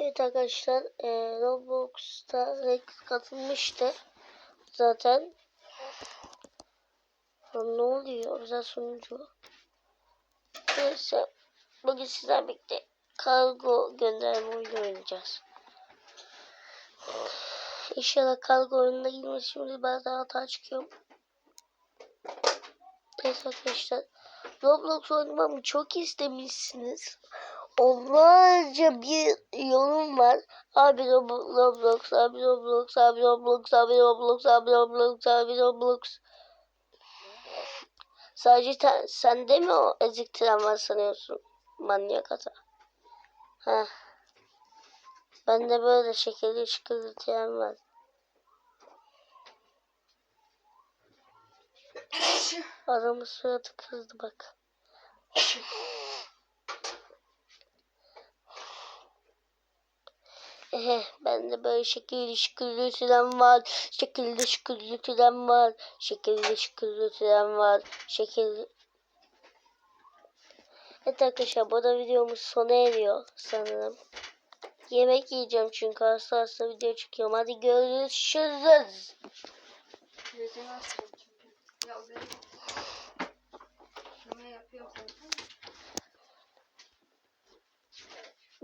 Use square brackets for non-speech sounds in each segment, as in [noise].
Evet arkadaşlar e, Roblox'ta Rex katılmıştı. Zaten Lan ne oluyor? Özel sunucu. Neyse. Bugün sizlerle birlikte kargo gönderme oyunu oynayacağız. İnşallah kargo oyununa girmez. Şimdi daha hata çıkıyorum. Neyse arkadaşlar. Roblox oynamamı çok istemişsiniz. Onlarca bir yorum var. Abi Rob- Roblox, abi Roblox, abi Roblox, abi Roblox, abi Roblox, abi Roblox. Sadece te- sende mi o ezik tren var sanıyorsun? Manyak hata. Heh. Bende böyle şekilli şıkırlı tren var. [laughs] Adamın suratı kızdı bak. [laughs] Ehe, bende böyle şekilli şıkırlı tren var. Şekilli şıkırlı tren var. Şekilli şıkırlı tren var. Şekilli... Evet arkadaşlar bu da videomuz sona eriyor sanırım. Yemek yiyeceğim çünkü hasta hasta video çekiyorum. Hadi görüşürüz.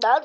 Ben. Lan